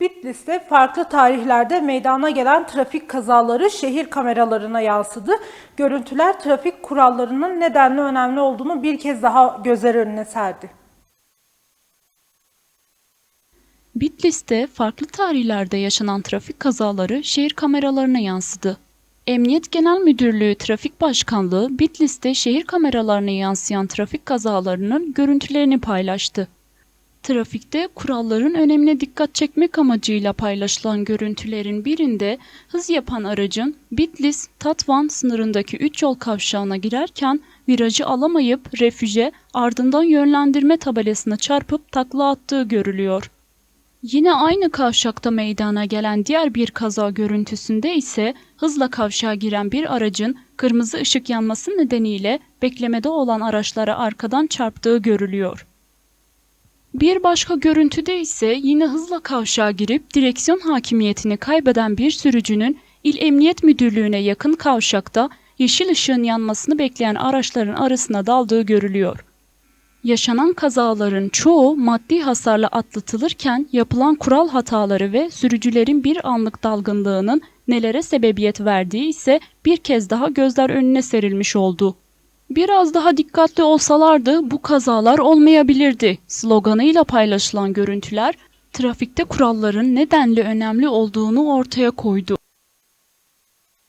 Bitlis'te farklı tarihlerde meydana gelen trafik kazaları şehir kameralarına yansıdı. Görüntüler trafik kurallarının nedenli önemli olduğunu bir kez daha gözler önüne serdi. Bitlis'te farklı tarihlerde yaşanan trafik kazaları şehir kameralarına yansıdı. Emniyet Genel Müdürlüğü Trafik Başkanlığı Bitlis'te şehir kameralarına yansıyan trafik kazalarının görüntülerini paylaştı. Trafikte kuralların önemine dikkat çekmek amacıyla paylaşılan görüntülerin birinde hız yapan aracın Bitlis-Tatvan sınırındaki 3 yol kavşağına girerken virajı alamayıp refüje ardından yönlendirme tabelasına çarpıp takla attığı görülüyor. Yine aynı kavşakta meydana gelen diğer bir kaza görüntüsünde ise hızla kavşağa giren bir aracın kırmızı ışık yanması nedeniyle beklemede olan araçlara arkadan çarptığı görülüyor. Bir başka görüntüde ise yine hızla kavşağa girip direksiyon hakimiyetini kaybeden bir sürücünün İl Emniyet Müdürlüğü'ne yakın kavşakta yeşil ışığın yanmasını bekleyen araçların arasına daldığı görülüyor. Yaşanan kazaların çoğu maddi hasarla atlatılırken yapılan kural hataları ve sürücülerin bir anlık dalgınlığının nelere sebebiyet verdiği ise bir kez daha gözler önüne serilmiş oldu. Biraz daha dikkatli olsalardı bu kazalar olmayabilirdi sloganıyla paylaşılan görüntüler trafikte kuralların nedenli önemli olduğunu ortaya koydu.